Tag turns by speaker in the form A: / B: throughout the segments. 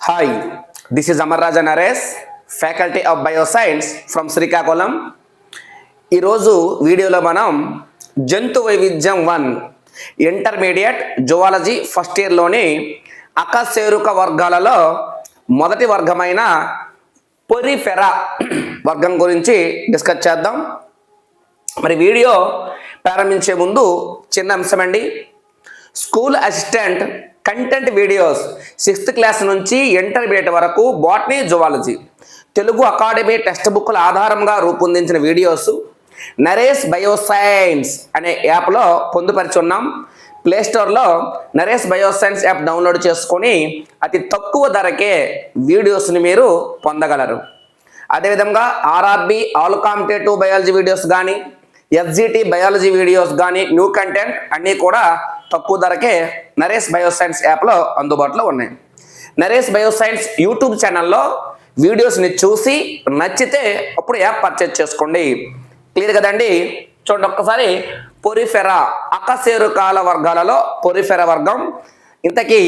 A: Hi this is Amarraja Naresh faculty of bioscience from Srikakulam ఈరోజు వీడియోలో మనం జంతు వైవిధ్యం వన్ ఇంటర్మీడియట్ జువాలజీ ఫస్ట్ ఇయర్లోని అకశేరుక వర్గాలలో మొదటి వర్గమైన పొరిఫెరా వర్గం గురించి డిస్కస్ చేద్దాం. మరి వీడియో ప్రారంభించే ముందు చిన్న అంశం అండి school assistant content videos sixth class నుంచి ఇంటర్మీడియట్ వరకు botany zoology. Telugu academy text బుక్ల ఆధారంగా రూపొందించిన వీడియోస్ నరేష్ బయోసైన్స్ అనే యాప్లో పొందుపరిచి ఉన్నాం ప్లేస్టోర్లో నరేష్ బయోసైన్స్ యాప్ డౌన్లోడ్ చేసుకొని అతి తక్కువ ధరకే వీడియోస్ని మీరు పొందగలరు. అదేవిధంగా RRB all competitive biology videos కానీ ఎఫ్జిటి బయాలజీ వీడియోస్ కానీ న్యూ కంటెంట్ అన్నీ కూడా తక్కువ ధరకే నరేష్ బయోసైన్స్ యాప్లో అందుబాటులో ఉన్నాయి. నరేష్ బయోసైన్స్ యూట్యూబ్ ఛానల్లో వీడియోస్ని చూసి నచ్చితే అప్పుడు యాప్ పర్చేజ్ చేసుకోండి. క్లియర్ కదండి? చూడండి ఒక్కసారి. పొరిఫెరా అకశేరుకాల వర్గాలలో పొరిఫెరా వర్గం. ఇంతకీ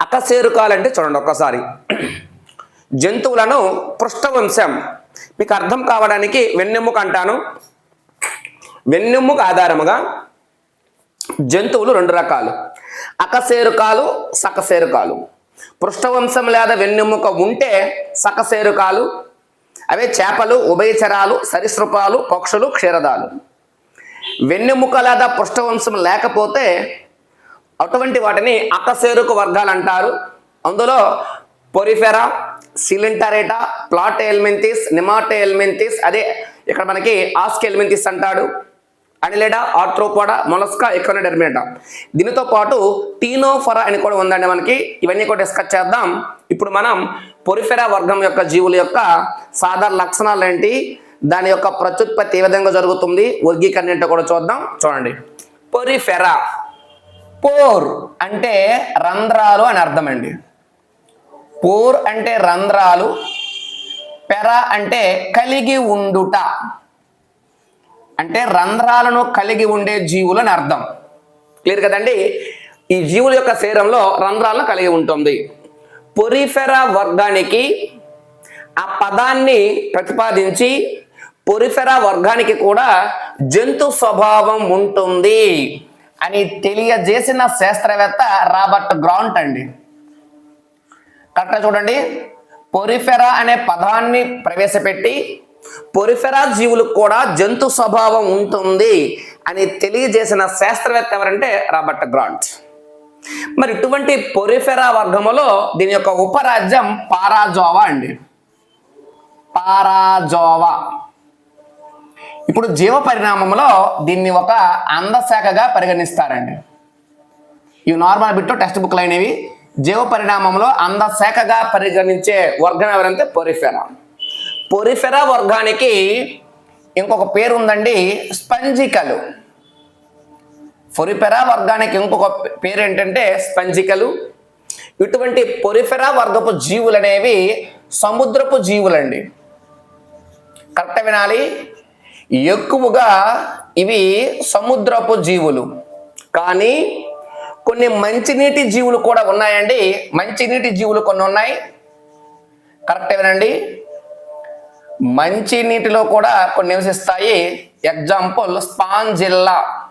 A: అకశేరుకాలు అంటే చూడండి ఒక్కసారి. జంతువులను పృష్ఠవంశం. మీకు అర్థం కావడానికి వెన్నెముక అంటాను. వెన్నెముక ఆధారముగా జంతువులు రెండు రకాలు. అకశేరుకాలు సకశేరుకాలు. పృష్ఠవంశం లేదా వెన్నెముక ఉంటే సకశేరుకాలు అవే చేపలు ఉభయచరాలు సరీసృపాలు పక్షులు క్షీరదాలు. వెన్నెముక లేదా పృష్ఠవంశం లేకపోతే అటువంటి వాటిని అకశేరుక వర్గాలు అంటారు. అందులో పొరిఫెరా సిలింటరేటా ప్లాట్ ఎల్మెంతిస్ నిమాటో ఎల్మెంతిస్ అదే ఇక్కడ మనకి ఆస్క్ ఎల్మెంతిస్ అంటాడు. అనిలేడా ఆర్థ్రోపోడా మొలస్కా ఎకోనడెర్మేటా దీనితో పాటు టీనోఫరా అని కూడా ఉందండి మనకి. ఇవన్నీ కూడా డిస్కస్ చేద్దాం. ఇప్పుడు మనం పొరిఫెరా వర్గం యొక్క జీవుల యొక్క సాధారణ లక్షణాలు ఏంటి? దాని యొక్క ప్రత్యుత్పత్తి ఏ విధంగా జరుగుతుంది? వర్గీకరణ ఏంటో కూడా చూద్దాం. చూడండి. పొరిఫెరా. పోర్ అంటే రంధ్రాలు అని అర్థం అండి. పోర్ అంటే రంధ్రాలు పెరా అంటే కలిగి ఉండుట. అంటే రంధ్రాలను కలిగి ఉండే జీవులు అర్థం. క్లియర్ కదండి? ఈ జీవుల యొక్క శరీరంలో రంధ్రాలను కలిగి ఉంటుంది. పొరిఫెరా వర్గానికి ఆ పదాన్ని ప్రతిపాదించి పొరిఫెరా వర్గానికి కూడా జంతు స్వభావం ఉంటుంది అని తెలియజేసిన శాస్త్రవేత్త రాబర్ట్ గ్రాంట్ అండి. కరెక్ట్గా చూడండి. పొరిఫెరా అనే పదాన్ని ప్రవేశపెట్టి పొరిఫెరా జీవులకు కూడా జంతు స్వభావం ఉంటుంది అని తెలియజేసిన శాస్త్రవేత్త ఎవరంటే రాబర్ట్ గ్రాంట్. మరి ఇటువంటి పొరిఫెరా వర్గములో దీని యొక్క ఉపరాజ్యం పారాజోవా అండి. పారాజోవా. ఇప్పుడు జీవ పరిణామంలో దీన్ని ఒక అందశాఖగా పరిగణిస్తారండి. ఇవి నార్మల్ బిట్టు టెక్స్ట్ బుక్లు అయినవి జీవ పరిణామంలో అందశాఖగా పరిగణించే వర్గం ఎవరంటే పొరిఫెరా. పొరిఫెరా వర్గానికి ఇంకొక పేరు ఉందండి స్పంజికలు. పొరిఫెరా వర్గానికి ఇంకొక పేరు ఏంటంటే స్పంజికలు. ఇటువంటి పొరిఫెరా వర్గపు జీవులు అనేవి సముద్రపు జీవులండి. కరెక్ట్ వినాలి? ఎక్కువగా ఇవి సముద్రపు జీవులు. కానీ కొన్ని మంచినీటి జీవులు కూడా ఉన్నాయండి. మంచినీటి జీవులు కొన్ని ఉన్నాయి. కరెక్ట్ వినండి. మంచి నీటిలో కూడా కొన్ని నివసిస్తాయి. ఎగ్జాంపుల్ స్పాంజిల్లా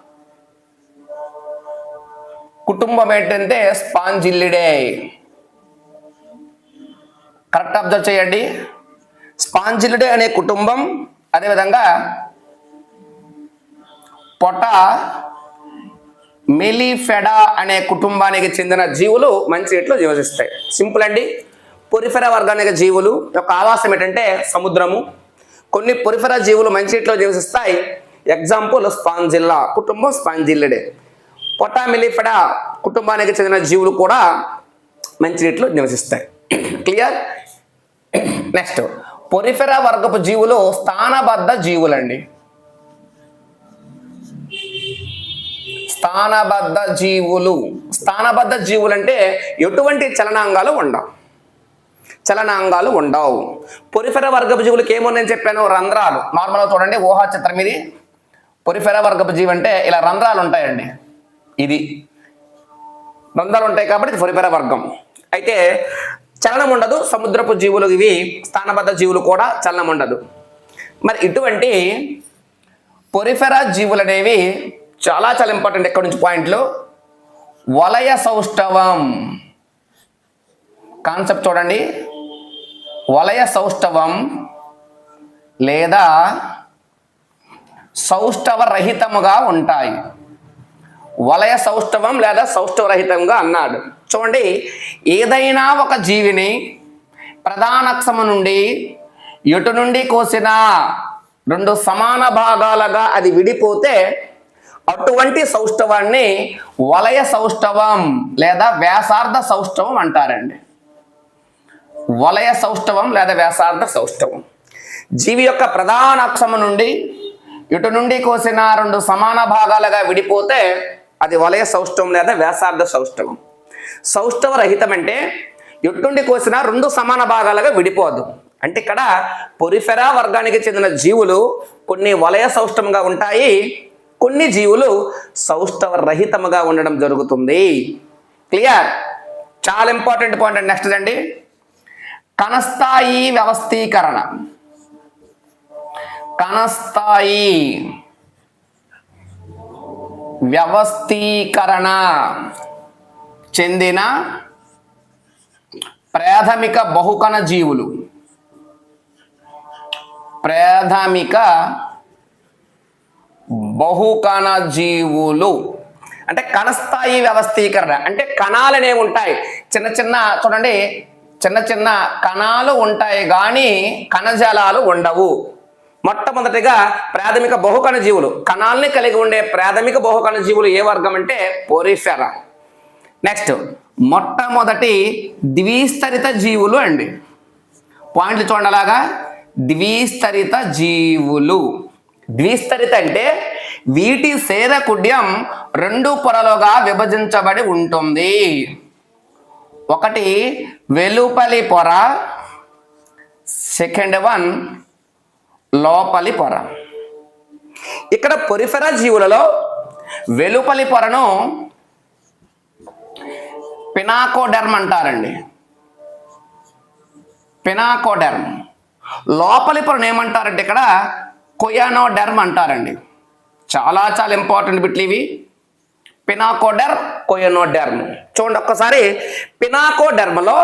A: కుటుంబం ఏంటంటే స్పాంజిల్లిడే కరెక్ట్ అబ్జర్వ్ చేయండి. స్పాంజిల్లిడే అనే కుటుంబం అదేవిధంగా పొట మెలిఫెడా అనే కుటుంబానికి చెందిన జీవులు మంచి నీటిలో నివసిస్తాయి. సింపుల్ అండి. పొరిఫెర వర్గానికి జీవులు యొక్క ఆవాసం ఏంటంటే సముద్రము. కొన్ని పొరిఫెర జీవులు మంచినీటిలో నివసిస్తాయి. Example Spongilla. కుటుంబం స్పాంజిల్లిడే. పొటామిలిఫెడ కుటుంబానికి చెందిన జీవులు కూడా మంచినీటిలో నివసిస్తాయి. క్లియర్ నెక్స్ట్ పొరిఫెర వర్గపు జీవులు స్థానబద్ధ జీవులండి. స్థానబద్ధ జీవులు. స్థానబద్ధ జీవులు అంటే ఎటువంటి చలనాంగాలు ఉండవు. చలనాంగాలు ఉండవు. పొరిఫెర వర్గపు జీవులకు ఏమున్నాయని చెప్పాను? రంధ్రాలు. నార్మల్గా చూడండి ఊహా చిత్రం ఇది. పొరిఫెర వర్గపు జీవి అంటే ఇలా రంధ్రాలు ఉంటాయండి. ఇది. రంధ్రాలు ఉంటాయి కాబట్టి ఇది పొరిఫెర వర్గం. అయితే చలనం ఉండదు సముద్రపు జీవులు ఇవి స్థానబద్ధ జీవులు కూడా చలనం ఉండదు. మరి ఇటువంటి పొరిఫెరా జీవులు అనేవి చాలా చాలా ఇంపార్టెంట్ ఎక్కడి నుంచి పాయింట్లు? వలయ సౌష్ఠవం. కాన్సెప్ట్ చూడండి. వలయ సౌష్ఠవం లేదా సౌష్ఠవరహితముగా ఉంటాయి. వలయ సౌష్ఠవం లేదా సౌష్ఠవరహితంగా అన్నాడు. చూడండి ఏదైనా ఒక జీవిని ప్రధానక్షము నుండి ఎటు నుండి కోసిన రెండు సమాన భాగాలుగా అది విడిపోతే అటువంటి సౌష్ఠవాన్ని వలయ సౌష్ఠవం లేదా వ్యాసార్థ సౌష్ఠవం అంటారండి. వలయ సౌష్ఠవం లేదా వ్యాసార్థ సౌష్ఠవం జీవి యొక్క ప్రధాన అక్షము నుండి ఇటు నుండి కోసిన రెండు సమాన భాగాలుగా విడిపోతే అది వలయ సౌష్ఠవం లేదా వ్యాసార్థ సౌష్ఠవం సౌష్ఠవ రహితం అంటే ఎటు నుండి కోసిన రెండు సమాన భాగాలుగా విడిపోదు. అంటే ఇక్కడ పొరిఫెరా వర్గానికి చెందిన జీవులు కొన్ని వలయ సౌష్ఠవంగా ఉంటాయి కొన్ని జీవులు సౌష్ఠవ రహితముగా ఉండడం జరుగుతుంది. క్లియర్? చాలా ఇంపార్టెంట్ పాయింట్ అండి. నెక్స్ట్ అండి కణస్థాయి వ్యవస్థీకరణ. కణస్థాయి వ్యవస్థీకరణ చెందిన ప్రాథమిక బహుకణ జీవులు. ప్రాథమిక బహుకణ జీవులు. అంటే కణస్థాయి వ్యవస్థీకరణ. అంటే కణాలు అనేవి ఉంటాయి. చిన్న చిన్న చూడండి చిన్న చిన్న కణాలు ఉంటాయి కానీ కణజాలాలు ఉండవు. మొట్టమొదటిగా ప్రాథమిక బహుకణ జీవులు. కణాలని కలిగి ఉండే ప్రాథమిక బహుకణ జీవులు ఏ వర్గం అంటే పోరిఫెరా. నెక్స్ట్ మొట్టమొదటి ద్విస్తరిత జీవులు అండి. పాయింట్లు చూడలాగా ద్విస్తరిత జీవులు. ద్విస్తరిత అంటే వీటి సేదకుడ్యం రెండు పొరలుగా విభజించబడి ఉంటుంది. ఒకటి వెలుపలి పొర. సెకండ్ వన్ లోపలి పొర. ఇక్కడ పొరిఫెరా జీవులలో వెలుపలి పొరను పినాకోడెర్మ్ అంటారండి. పినాకోడెర్మ్. లోపలి పొరను ఏమంటారంటే ఇక్కడ కొయానోడెర్మ్ అంటారండి. చాలా చాలా ఇంపార్టెంట్ బిట్లు ఇవి పినాకోడర్ కోయనోడర్మ్. చూడండి ఒక్కసారి పినాకోడర్మలో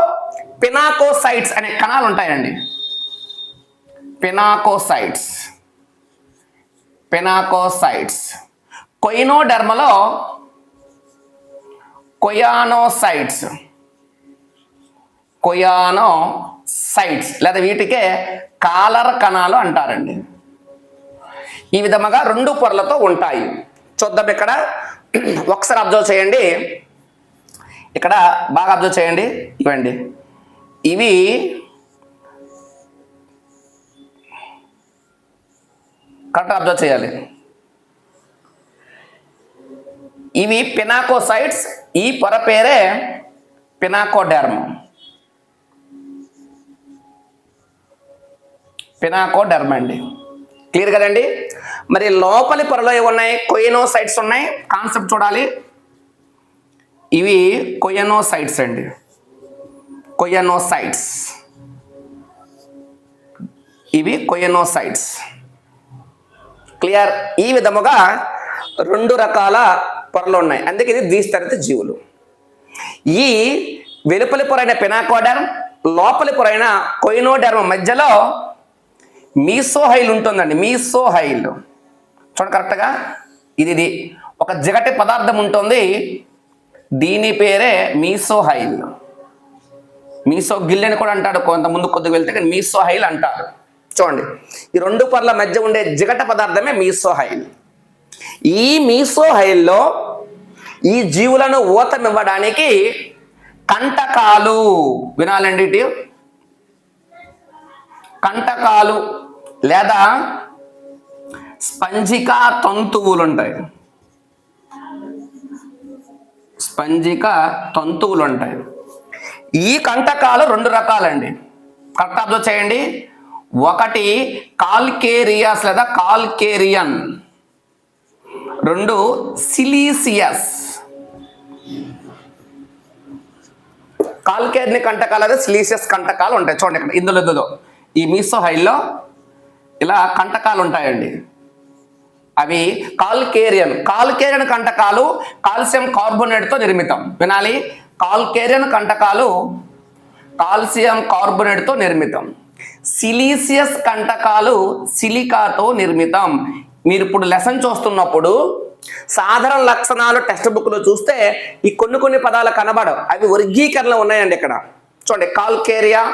A: పినాకోసైట్స్ అనే కణాలు ఉంటాయండి పినాకోసైట్స్. పినాకోసైట్స్. కొయినోడెర్మలో కొయానోసైట్స్. కొయానోసైట్స్. లేదా వీటికే కాలర్ కణాలు అంటారండి. ఈ విధముగా రెండు పొరలతో ఉంటాయి. చూద్దాం ఇక్కడ. ఒకసారి అబ్జర్వ్ చేయండి. ఇక్కడ బాగా అబ్జర్వ్ చేయండి. ఇవ్వండి. ఇవి కరెక్ట్ అబ్జర్వ్ చేయాలి. ఇవి పినాకోసైట్స్. ఈ పొర పేరే పినాకోడెర్మ్. పినాకోడెర్మ్ అండి. క్లియర్ కదండి? మరి లోపలి పొరలో ఏవి ఉన్నాయి? కొయనోసైట్స్ ఉన్నాయి. కాన్సెప్ట్ చూడాలి. ఇవి కొయనోసైట్స్ అండి. కొయనోసైట్స్. ఇవి కొయనోసైట్స్. క్లియర్? ఈ విధముగా రెండు రకాల పొరలు ఉన్నాయి. అందుకే ఇది ద్విస్తరిత జీవులు. ఈ వెలుపలి పొరైన పెనాకోడర్మ్ లోపలి పొరైన కొయినోడర్మ్ మధ్యలో మీసోహైల్ ఉంటుందండి. మీసోహైల్. చూడండి కరెక్ట్గా. ఇది ఇది. ఒక జిగటి పదార్థం ఉంటుంది. దీని పేరే మీసోహైల్. మీసో గిల్ అని కూడా అంటాడు కొంత ముందు కొద్దిగా వెళ్తే కానీ మీసోహైల్ అంటారు. చూడండి. ఈ రెండు పర్ల మధ్య ఉండే జిగట పదార్థమే మీసోహైల్. ఈ మీసోహైల్లో ఈ జీవులను ఊతమివ్వడానికి కంటకాలు. వినాలండి కంటకాలు లేదా స్పంజిక తంతువులు ఉంటాయి స్పంజిక తంతువులు ఉంటాయి ఈ కంటకాలు రెండు రకాలండి. కరెక్ట్ అబ్జర్వ్ చేయండి. ఒకటి కాల్కేరియాస్ లేదా కాల్కేరియన్. రెండు సిలీసియస్. కాల్కేర్ని కంటకాలు అదే సిలీసియస్ కంటకాలు ఉంటాయి. చూడండి ఇక్కడ ఇందులో ఇందులో. ఈ మీసో హైల్లో ఇలా కంటకాలు ఉంటాయండి అవి కాల్కేరియన్. కాల్కేరియన్ కంటకాలు కాల్షియం కార్బోనేట్తో నిర్మితం. వినాలి. కాల్కేరియన్ కంటకాలు కాల్షియం కార్బోనేట్తో నిర్మితం. సిలీసియస్ కంటకాలు సిలికాతో నిర్మితం. మీరు ఇప్పుడు లెసన్ చూస్తున్నప్పుడు సాధారణ లక్షణాలు టెక్స్ట్ బుక్లో చూస్తే ఈ కొన్ని కొన్ని పదాలు కనబడవు. అవి వర్గీకరణలు ఉన్నాయండి ఇక్కడ. చూడండి కాల్కేరియా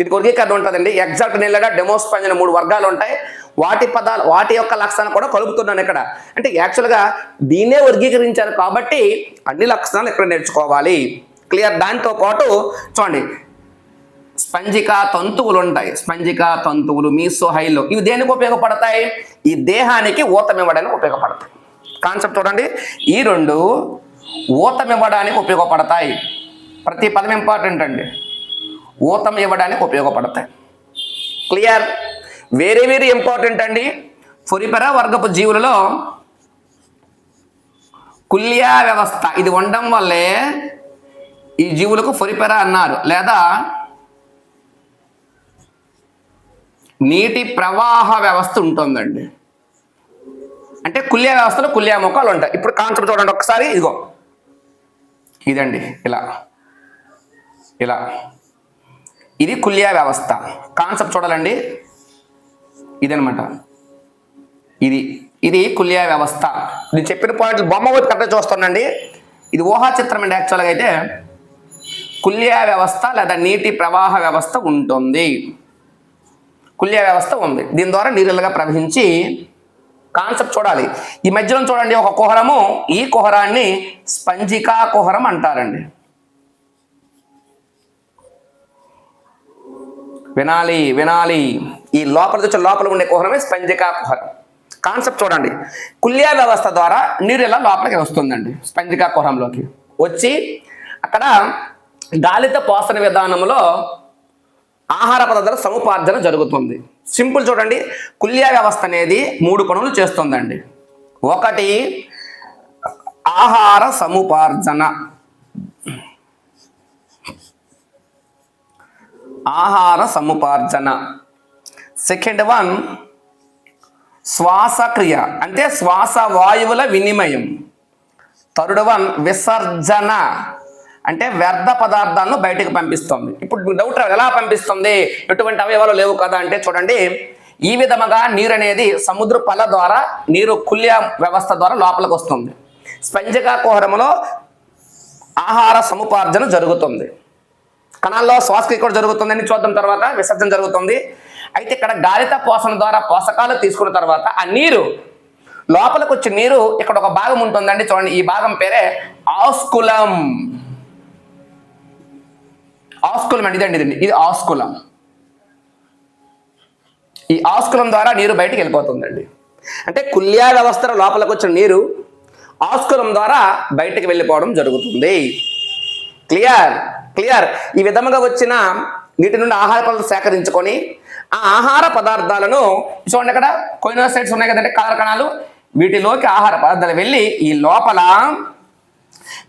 A: దీని వర్గీకరణ ఉంటుందండి. ఎగ్జాక్ట్ నిల్లగా డెమోస్పాంజ్ అనే మూడు వర్గాలు ఉంటాయి. వాటి పదాలు వాటి యొక్క లక్షణాలు కూడా కలుపుతున్నాను ఇక్కడ. అంటే యాక్చువల్గా దీన్నే వర్గీకరించారు కాబట్టి అన్ని లక్షణాలు ఇక్కడ నేర్చుకోవాలి. క్లియర్ దాంతో పాటు చూడండి. స్పంజిక తంతువులు ఉంటాయి. స్పంజిక తంతువులు మీసో హైలో ఇవి దేనికి ఉపయోగపడతాయి? ఈ దేహానికి ఊతమివ్వడానికి ఉపయోగపడతాయి. కాన్సెప్ట్ చూడండి. ఈ రెండు ఊతమివ్వడానికి ఉపయోగపడతాయి. ప్రతి పదం ఇంపార్టెంట్ అండి. ఊతం ఇవ్వడానికి ఉపయోగపడతాయి. క్లియర్ వెరీ వెరీ ఇంపార్టెంట్ అండి. ఫొరిపెర వర్గపు జీవులలో కుల్యా వ్యవస్థ ఇది ఉండడం వల్లే ఈ జీవులకు పొరిపెర అన్నారు. లేదా నీటి ప్రవాహ వ్యవస్థ ఉంటుందండి. అంటే కుల్యా వ్యవస్థలో కుల్యా మొక్కలు ఉంటాయి. ఇప్పుడు కాన్సెప్ట్ చూడండి ఒకసారి ఇదిగో. ఇదండి ఇలా. ఇలా. ఇది కుల్యా వ్యవస్థ. కాన్సెప్ట్ చూడాలండి. ఇదనమాట ఇది ఇది కుల్యా వ్యవస్థ. నేను చెప్పిన పాయింట్లు బొమ్మ ఒకటి కరెక్ట్ చూస్తానండి ఇది ఊహా చిత్రం అండి యాక్చువల్గా అయితే. కుల్యా వ్యవస్థ లేదా నీటి ప్రవాహ వ్యవస్థ ఉంటుంది. కుల్యా వ్యవస్థ ఉంది. దీని ద్వారా నీరులుగా ప్రవహించి కాన్సెప్ట్ చూడాలి. ఈ మధ్యలో చూడండి ఒక కుహరము ఈ కుహరాన్ని స్పంజికా కుహరం అంటారండి. వినాలి వినాలి. ఈ లోపల వచ్చే లోపల ఉండే కుహరమే స్పంజికా కుహరం. కాన్సెప్ట్ చూడండి. కుల్యా వ్యవస్థ ద్వారా నీరు ఇలా లోపలికి వస్తుందండి? స్పంజికా కుహరంలోకి. వచ్చి అక్కడ గాలిత పోసన విధానంలో ఆహార పదార్థాల సముపార్జన జరుగుతుంది. సింపుల్ చూడండి. కుల్యా వ్యవస్థ అనేది మూడు పనులు చేస్తుందండి. ఒకటి ఆహార సముపార్జన. ఆహార సముపార్జన. సెకండ్ వన్ శ్వాసక్రియ అంటే శ్వాస వాయువుల వినిమయం. థర్డ్ వన్ విసర్జన అంటే వ్యర్థ పదార్థాలను బయటకు పంపిస్తుంది. ఇప్పుడు డౌట్ ఎలా పంపిస్తుంది? ఎటువంటి అవయవాలు లేవు కదా అంటే చూడండి ఈ విధముగా నీరు అనేది సముద్ర పల ద్వారా నీరు కుల్య వ్యవస్థ ద్వారా లోపలికి వస్తుంది. స్పంజక కుహరములో ఆహార సముపార్జన జరుగుతుంది. కణాల్లో శ్వాసక్రియ కూడా జరుగుతుందని చూద్దాం తర్వాత విసర్జన జరుగుతుంది. అయితే ఇక్కడ గాలిత పోషణ ద్వారా పోషకాలు తీసుకున్న తర్వాత ఆ నీరు లోపలికి వచ్చే నీరు ఇక్కడ ఒక భాగం ఉంటుందండి. చూడండి ఈ భాగం పేరే ఆస్కులం. ఆస్కులం అండి ఇదండి ఇదండి. ఇది ఆస్కులం. ఈ ఆస్కులం ద్వారా నీరు బయటికి వెళ్ళిపోతుందండి. అంటే కుల్యా వ్యవస్థ లోపలికి వచ్చిన నీరు ఆస్కులం ద్వారా బయటికి వెళ్ళిపోవడం జరుగుతుంది. Clear clear. ఈ విధముగా వచ్చిన నీటి నుండి ఆహార పదార్థాలు సేకరించుకొని ఆ ఆహార పదార్థాలను చూడండి ఇక్కడ కొయినోసైడ్స్ ఉన్నాయి కదండి కలర్ కణాలు వీటిలోకి ఆహార పదార్థాలు వెళ్ళి ఈ లోపల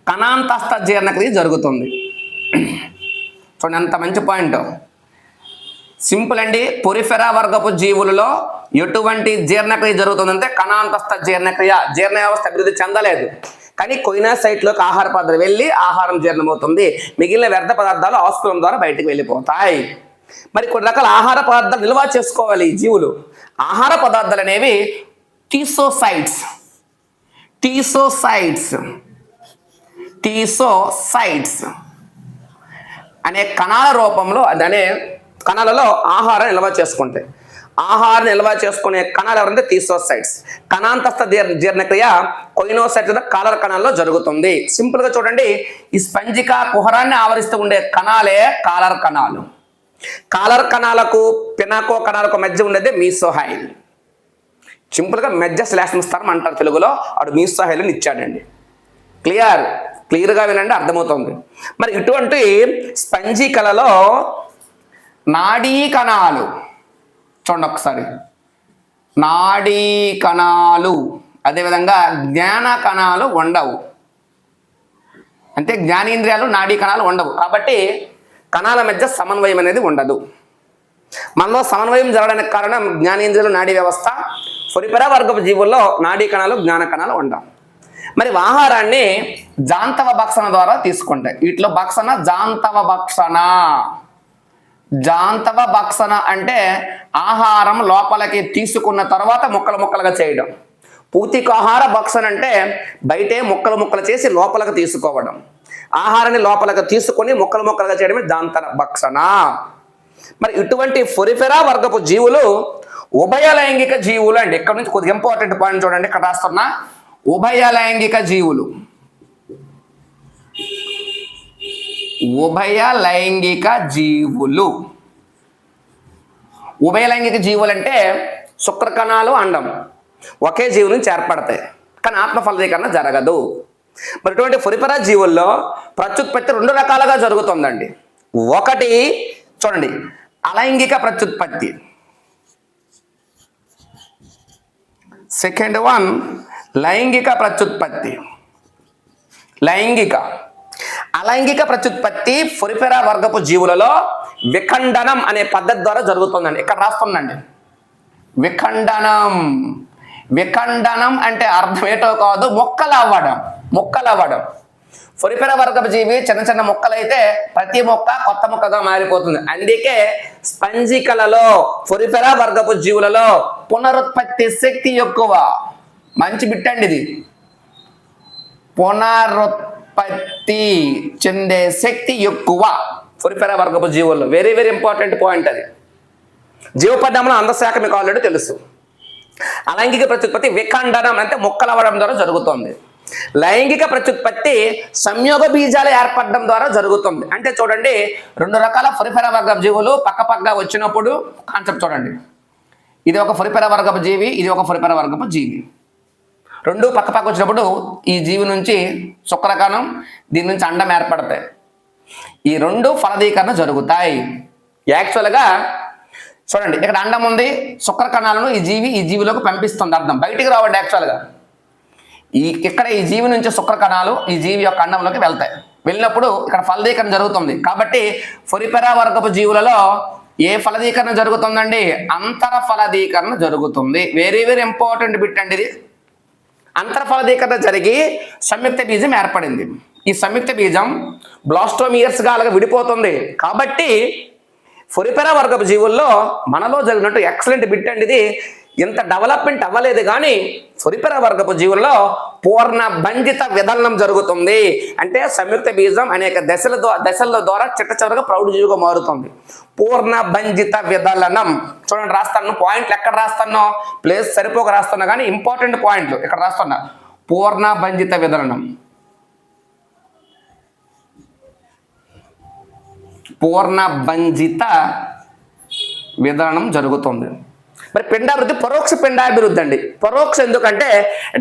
A: కణాంతస్థ జీర్ణక్రియ జరుగుతుంది. చూడండి ఎంత మంచి పాయింట్. సింపుల్ అండి పొరిఫెరా వర్గపు జీవులలో ఎటువంటి జీర్ణక్రియ జరుగుతుందంటే కణాంతస్థ జీర్ణక్రియ. జీర్ణ వ్యవస్థ అభివృద్ధి చెందలేదు. కానీ కొయినా సైట్లోకి ఆహార పదార్థం వెళ్ళి ఆహారం జీర్ణమవుతుంది. మిగిలిన వ్యర్థ పదార్థాలు ఆస్కులం ద్వారా బయటకు వెళ్ళిపోతాయి. మరి కొన్ని రకాల ఆహార పదార్థాలు నిల్వ చేసుకోవాలి ఈ జీవులు. ఆహార పదార్థాలు అనేవి టీసోసైడ్స్ టీసోసైడ్స్ టీసోసైడ్స్ అనే కణాల రూపంలో అనే కణాలలో ఆహారం నిల్వ చేసుకుంటాయి. ఆహారం నిల్వ చేసుకునే కణాలు ఎవరంటే థీసోసైడ్స్ కణాంతస్థ జీర్ణక్రియ కొయినోసైట్స్ కాలర్ కణాల్లో జరుగుతుంది. సింపుల్గా చూడండి ఈ స్పంజిక కుహరాన్ని ఆవరిస్తూ ఉండే కణాలే కాలర్ కణాలు. కాలర్ కణాలకు పినాకో కణాలకు మధ్య ఉండేది మీసోహైల్. సింపుల్గా మధ్య శ్లేషణ స్థానం అంటారు తెలుగులో ఆడు మీసోహైల్ని ఇచ్చాడండి. క్లియర్? క్లియర్గా వినండి అర్థమవుతుంది. మరి ఇటువంటి స్పంజీ కళలో నాడీ కణాలు చూడండి ఒకసారి. నాడీ కణాలు అదేవిధంగా జ్ఞాన కణాలు ఉండవు. అంటే జ్ఞానేంద్రియాలు నాడీ కణాలు ఉండవు. కాబట్టి కణాల మధ్య సమన్వయం అనేది ఉండదు. మనలో సమన్వయం జరగడానికి కారణం జ్ఞానేంద్రియాలు నాడీ వ్యవస్థ. పొరిపెర వర్గపు జీవుల్లో నాడీ కణాలు జ్ఞాన కణాలు ఉండవు. మరి ఆహారాన్ని జాంతవ భక్షణ ద్వారా తీసుకుంటాయి. వీటిలో భక్షణ జాంతవ భక్షణ. జాంతవ భక్షణ అంటే ఆహారం లోపలికి తీసుకున్న తర్వాత ముక్కలు ముక్కలుగా చేయడం. పూతికాహార భక్షణ అంటే బయటే ముక్కలు ముక్కలు చేసి లోపలికి తీసుకోవడం. ఆహారాన్ని లోపలికి తీసుకొని ముక్కలు ముక్కలుగా చేయడమే దాంతర భక్షణ. మరి ఇటువంటి ఫొరిఫెరా వర్గపు జీవులు ఉభయ లైంగిక జీవులు అండి. ఇక్కడ నుంచి కొద్దిగా ఇంపార్టెంట్ పాయింట్ చూడండి. ఇక్కడ రాస్తున్నా ఉభయ లైంగిక జీవులు. ఉభయ లైంగిక జీవులు. ఉభయ లైంగిక జీవులు అంటే శుక్రకణాలు అండం. ఒకే జీవుని చేర్పడతాయి. కానీ ఆత్మ ఫలదీకరణ జరగదు. మరి ఇటువంటి ఫొరిపర జీవుల్లో ప్రత్యుత్పత్తి రెండు రకాలుగా జరుగుతుందండి. ఒకటి చూడండి అలైంగిక ప్రత్యుత్పత్తి. సెకండ్ వన్ లైంగిక ప్రత్యుత్పత్తి. లైంగిక. అలైంగిక ప్రత్యుత్పత్తి ఫొరిపెరా వర్గపు జీవులలో విఖండనం అనే పద్ధతి ద్వారా జరుగుతుందండి. ఇక్కడ రాస్తుందండి. విఖండనం. విఖండనం అంటే అర్థం ఏంటో కాదు మొక్కలు అవ్వడం మొక్కలు అవ్వడం ఫొరిపెర వర్గపు జీవి చిన్న చిన్న మొక్కలైతే ప్రతి మొక్క కొత్త మొక్కగా మారిపోతుంది. అందుకే స్పంజికలలో ఫొరిపెర వర్గపు జీవులలో పునరుత్పత్తి శక్తి ఎక్కువ. మంచి బిట్టండి ఇది. ఉత్పత్తి చెందే శక్తి ఎక్కువ. ఫొరిపెర వర్గపు జీవుల్లో వెరీ వెరీ ఇంపార్టెంట్ పాయింట్ అది. జీవపదంలో అందశాఖ మీకు ఆల్రెడీ తెలుసు. అలైంగిక ప్రత్యుత్పత్తి విఖండనం అంటే మొక్కలవ్వడం ద్వారా జరుగుతుంది. లైంగిక ప్రత్యుత్పత్తి సంయోగ బీజాలు ఏర్పడడం ద్వారా జరుగుతుంది. అంటే చూడండి రెండు రకాల ఫొరిఫెర వర్గ జీవులు పక్క వచ్చినప్పుడు కాన్సెప్ట్ చూడండి. ఇది ఒక ఫొరిఫెర వర్గపు జీవి ఇది ఒక ఫొరిఫెర వర్గపు జీవి. రెండు పక్క పక్క వచ్చినప్పుడు ఈ జీవి నుంచి శుక్రకణం దీని నుంచి అండం ఏర్పడతాయి. ఈ రెండు ఫలదీకరణ జరుగుతాయి. యాక్చువల్గా చూడండి ఇక్కడ అండం ఉంది శుక్రకణాలను ఈ జీవి ఈ జీవిలోకి పంపిస్తుంది అర్థం. బయటికి రావండి యాక్చువల్గా ఈ ఇక్కడ ఈ జీవి నుంచి శుక్రకణాలు ఈ జీవి యొక్క అండంలోకి వెళ్తాయి. వెళ్ళినప్పుడు ఇక్కడ ఫలదీకరణ జరుగుతుంది. కాబట్టి ఫొరిపెరా వర్గపు జీవులలో ఏ ఫలదీకరణ జరుగుతుందండి? అంతర ఫలదీకరణ జరుగుతుంది. వెరీ వెరీ ఇంపార్టెంట్ బిట్ అండి ఇది. అంతర్ఫలదీకరణ జరిగి సంయుక్త బీజం ఏర్పడింది. ఈ సంయుక్త బీజం బ్లాస్టోమియర్స్గా అలాగ విడిపోతుంది. కాబట్టి ఫొరిపెరా వర్గపు జీవుల్లో మనలో జరిగినట్టు ఎక్సలెంట్ బిట్ అండి ఇది ఇంత డెవలప్మెంట్ అవ్వలేదు కానీ ఫొరిపెర వర్గపు జీవుల్లో పూర్ణ బంధిత విధలనం జరుగుతుంది. అంటే సంయుక్త బీజం అనేక దశల ద్వారా దశల ద్వారా చిట్ట చివరగా ప్రౌఢ జీవిగా మారుతుంది. పూర్ణభంజిత విదలనం. చూడండి రాస్తాను. పాయింట్లు ఎక్కడ రాస్తానో? ప్లేస్ సరిపోక రాస్తున్నా కానీ ఇంపార్టెంట్ పాయింట్లు ఇక్కడ రాస్తున్నా. పూర్ణభంజిత విదలనం. పూర్ణభంజిత విధానం జరుగుతుంది. మరి పిండాభివృద్ధి పరోక్ష పిండాభివృద్ధి అండి. పరోక్ష ఎందుకంటే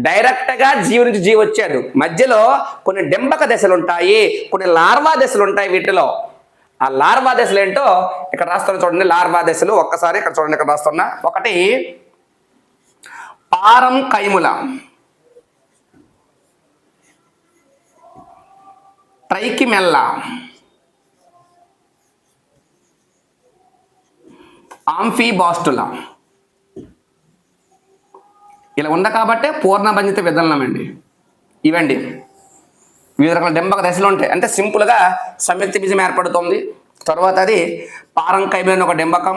A: డైరెక్ట్గా జీవి నుంచి జీవి వచ్చాడు మధ్యలో కొన్ని డెంబక దశలు ఉంటాయి కొన్ని లార్వా దశలు ఉంటాయి వీటిలో. ఆ లార్వా దశలు ఏంటో ఇక్కడ రాస్తున్నా చూడండి లార్వా దశలు ఒక్కసారి ఇక్కడ చూడండి ఇక్కడ రాస్తున్నా ఒకటి పారం కైముల. ట్రైకిమెల్ల. ఆంఫీబాస్టుల. ఇలా ఉంది కాబట్టే పూర్ణభంజిత విధానం అండి ఇవండి. వివిధ రకాల డెంబక దశలు ఉంటాయి. అంటే సింపుల్గా సంయుక్త బీజం ఏర్పడుతుంది. తర్వాత అది పారంకైబిల్ అనే ఒక డెంబకం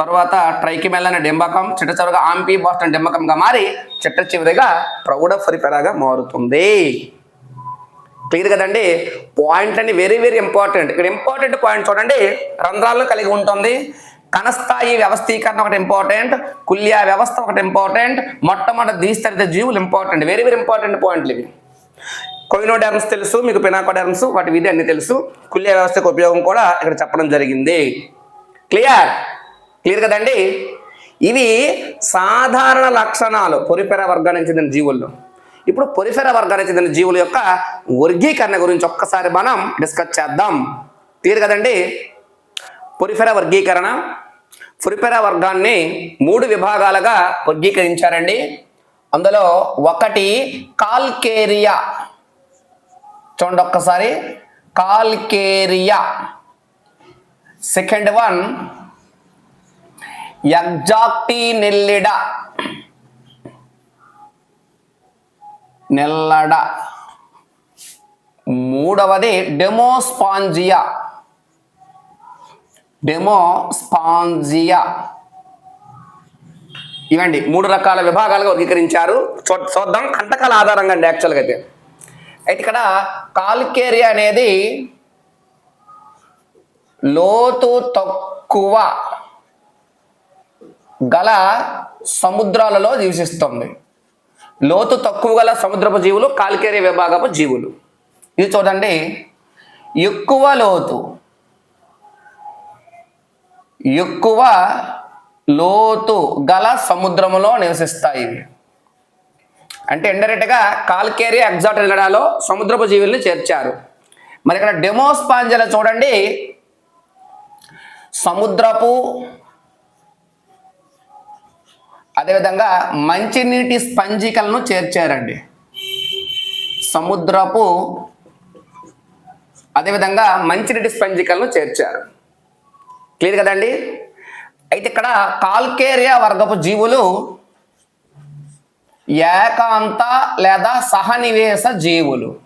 A: తర్వాత ట్రైకిమెల్ అనే డెంబకం చిట్ట చివరిగా ఆంపి బాస్టన్ డెంబకంగా మారి చిట్ట చివరిగా ప్రౌఢ ఫరిపెరాగా మారుతుంది. క్లియర్ కదండి? పాయింట్ అని వెరీ వెరీ ఇంపార్టెంట్. ఇక్కడ ఇంపార్టెంట్ పాయింట్ చూడండి. రంధ్రాలను కలిగి ఉంటుంది. కణస్థాయి వ్యవస్థీకరణ ఒకటి ఇంపార్టెంట్. కుల్యా వ్యవస్థ ఒకటి ఇంపార్టెంట్. మొట్టమొదటి దీస్తరిత జీవులు ఇంపార్టెంట్. వెరీ వెరీ ఇంపార్టెంట్ పాయింట్లు ఇవి. కొయినోడర్మ్స్ తెలుసు మీకు పినాకోడర్మ్స్ వాటి విధి అన్ని తెలుసు. కుల్యా వ్యవస్థకు ఉపయోగం కూడా ఇక్కడ చెప్పడం జరిగింది. క్లియర్ క్లియర్ కదండి? ఇవి సాధారణ లక్షణాలు. పొరిపెర వర్గానికి చెందిన జీవుల్లో. ఇప్పుడు పొరిఫెర వర్గానికి చెందిన జీవుల యొక్క వర్గీకరణ గురించి ఒక్కసారి మనం డిస్కస్ చేద్దాం. క్లియర్ కదండి? పొరిఫెర వర్గీకరణ. పొరిఫెర వర్గాన్ని మూడు విభాగాలుగా వర్గీకరించారండి. అందులో ఒకటి కాల్కేరియా. చూడండి ఒక్కసారి. కాల్కేరియా. Second one. ఎగ్జాక్టీ నెల్లిడ. నెల్లడ మూడవది డెమోస్పాంజియా. డెమోస్పాంజియా. ఇవండి మూడు రకాల విభాగాలుగా వర్గీకరించారు. చూ చూద్దాం కంటకాల ఆధారంగా అండి యాక్చువల్గా అయితే. అయితే ఇక్కడ కాల్కేరియా అనేది లోతు తక్కువ గల సముద్రాలలో నివసిస్తుంది. లోతు తక్కువ గల సముద్రపు జీవులు కాల్కేరి విభాగపు జీవులు. ఇది చూడండి. ఎక్కువ లోతు. ఎక్కువ లోతు గల సముద్రములో నివసిస్తాయి. ఇవి అంటే ఇండైరెక్ట్గా కాల్కేరియా ఎగ్జాటెల్గడాలో సముద్రపు జీవుల్ని చేర్చారు. మరి ఇక్కడ డెమోస్పాంజల చూడండి. సముద్రపు అదేవిధంగా మంచినీటి స్పంజికలను చేర్చారండి. సముద్రపు అదేవిధంగా మంచినీటి స్పంజికలను చేర్చారు. క్లియర్ కదండి? అయితే ఇక్కడ కాల్కేరియా వర్గపు జీవులు ఏకాంత లేదా సహనివేశ జీవులు.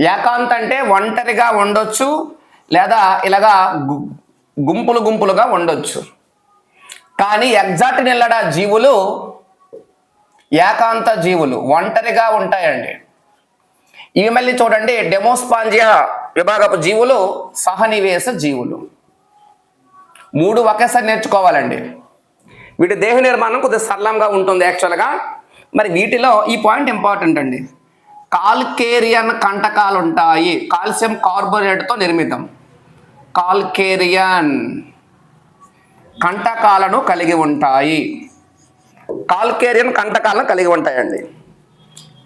A: ఏకాంత అంటే ఒంటరిగా ఉండొచ్చు లేదా ఇలాగా గు- గుంపులు గుంపులుగా ఉండొచ్చు. కానీ ఎగ్జాక్ట్ నిల్లడ జీవులు ఏకాంత జీవులు ఒంటరిగా ఉంటాయండి. ఇవి మళ్ళీ చూడండి డెమోస్పాంజియా విభాగపు జీవులు సహనివేశ జీవులు. మూడు ఒకేసారి నేర్చుకోవాలండి. వీటి దేహ నిర్మాణం కొద్దిగా సరళంగా ఉంటుంది యాక్చువల్గా మరి వీటిలో ఈ పాయింట్ ఇంపార్టెంట్ అండి. కాల్కేరియన్ కంటకాలు ఉంటాయి కాల్షియం కార్బోనేట్తో నిర్మితం. కాల్కేరియన్ కంటకాలను కలిగి ఉంటాయి. కాల్కేరియన్ కంటకాలను కలిగి ఉంటాయండి.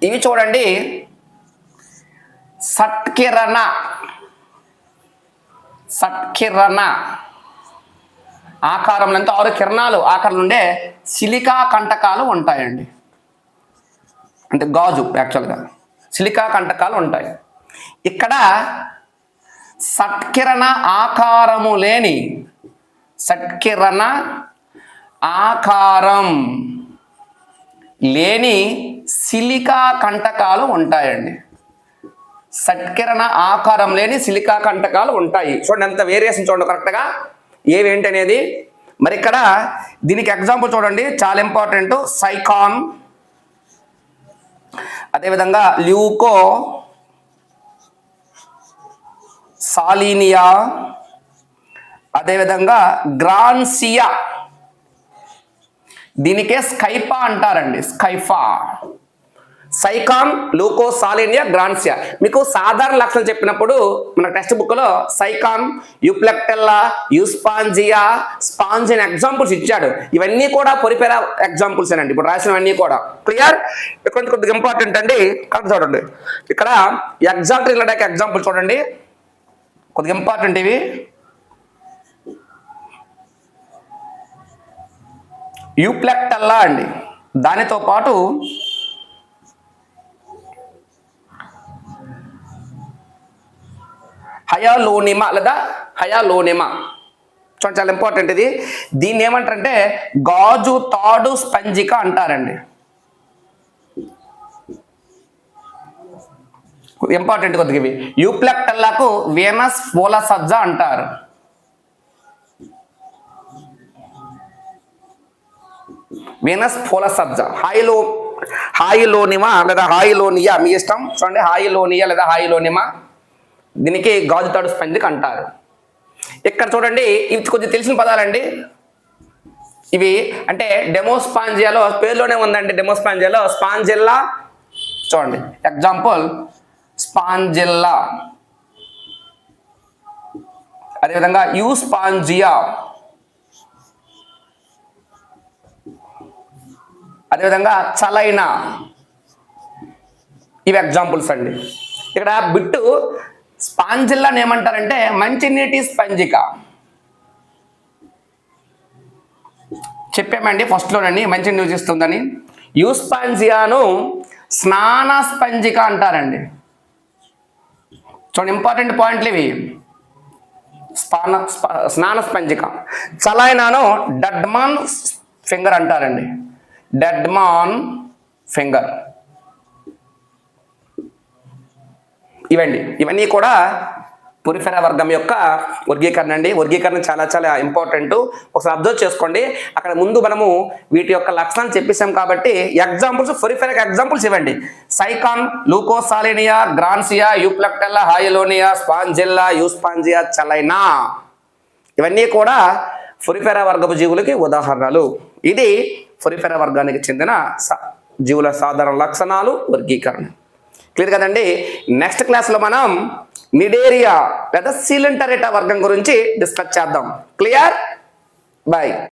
A: ఇవి చూడండి. సట్కిరణ సట్కిరణ ఆకారంలో అంటే ఆరు కిరణాలు. ఆకారం ఉండే సిలికా కంటకాలు ఉంటాయండి. అంటే గాజు యాక్చువల్గా సిలికా కంటకాలు ఉంటాయి. ఇక్కడ సట్కిరణ ఆకారము లేని సట్కిరణ ఆకారం లేని సిలికా కంటకాలు ఉంటాయండి. సట్కిరణ ఆకారం లేని సిలికా కంటకాలు ఉంటాయి. చూడండి ఎంత వేరియేషన్ చూడండి కరెక్ట్గా ఏవేంటనేది? మరి ఇక్కడ దీనికి ఎగ్జాంపుల్ చూడండి. చాలా ఇంపార్టెంట్ సైకాన్ అదేవిధంగా ల్యూకో సాలీనియా అదేవిధంగా గ్రాన్సియా దీనికే స్కైపా అంటారండి. Scypha Sycon Leucosolenia Grantia. మీకు సాధారణ లక్షణం చెప్పినప్పుడు మన టెక్స్ట్ బుక్లో సైకాన్ యూప్లెక్టెల్లా యూస్పాంజియా స్పాంజ్ అని ఎగ్జాంపుల్స్ ఇచ్చాడు. ఇవన్నీ కూడా పొరిపేరా ఎగ్జాంపుల్స్ అండి ఇప్పుడు రాసినవన్నీ కూడా. క్లియర్? ఇక్కడ కొద్దిగా ఇంపార్టెంట్ అండి. కరెక్ట్ చూడండి. ఇక్కడ ఎగ్జాక్ట్ రిలేటెడ్ ఎగ్జాంపుల్ చూడండి. కొద్దిగా ఇంపార్టెంట్ ఇవి. యూప్లెక్టెల్లా అండి. దానితో పాటు హయాలోనిమ లేదా హయాలోనిమ చూడండి చాలా ఇంపార్టెంట్ ఇది. దీన్ని ఏమంటారంటే గాజు తాడు స్పంజిక అంటారండి. ఇంపార్టెంట్ కొద్దిగా ఇవి. యూప్లెక్టల్లాకు వేనస్ సజ్జ అంటారు. వీనస్ సబ్జ హాయిలో హాయిలోనిమా లేదా హాయిలోనియా మీ ఇష్టం? చూడండి హాయిలోనియా లేదా హాయిలోనిమా దీనికి గాజు తాడు స్పంజిక అంటారు. ఇక్కడ చూడండి ఇవి కొంచెం తెలిసిన పదాలండి. ఇవి అంటే డెమోస్పాంజియాలో పేరులోనే ఉందండి డెమోస్పాంజియాలో స్పాంజిల్లా చూడండి ఎగ్జాంపుల్ స్పాంజిల్లా. అదేవిధంగా యూస్పాంజియా అదేవిధంగా చలైనా. ఇవి ఎగ్జాంపుల్స్ అండి. ఇక్కడ బిట్టు స్పాంజిల్లాని ఏమంటారంటే మంచినీటి స్పంజిక. చెప్పామండి ఫస్ట్లోనండి మంచి న్యూస్ ఇస్తుందని. యూస్పాంజియాను స్నాన స్పంజిక అంటారండి. చూడండి ఇంపార్టెంట్ పాయింట్లు ఇవి. స్పాన స్ప- స్నాన స్పంజిక. చలాయినాను డడ్మాన్ ఫింగర్ అంటారండి. Dead man finger. ఇవండి. ఇవన్నీ కూడా పురిఫెర వర్గం యొక్క వర్గీకరణ అండి. వర్గీకరణ చాలా చాలా ఇంపార్టెంట్ ఒకసారి అబ్జర్వ్ చేసుకోండి. అక్కడ ముందు మనము వీటి యొక్క లక్షణాలు చెప్పేసాం కాబట్టి ఎగ్జాంపుల్స్ పురిఫెరక్ ఎగ్జాంపుల్స్ ఇవ్వండి. Sycon Leucosolenia Grantia Euplectella Hyalonema Spongilla Euspongia Chalina. ఇవన్నీ కూడా ఫురిఫెరా వర్గపు జీవులకి ఉదాహరణలు. ఇది ఫురిఫెరా వర్గానికి చెందిన స- జీవుల సాధారణ లక్షణాలు వర్గీకరణ. క్లియర్ కదండి? నెక్స్ట్ క్లాస్లో మనం మిడేరియా లేదా సిలింటరేటా వర్గం గురించి డిస్కస్ చేద్దాం. క్లియర్? బాయ్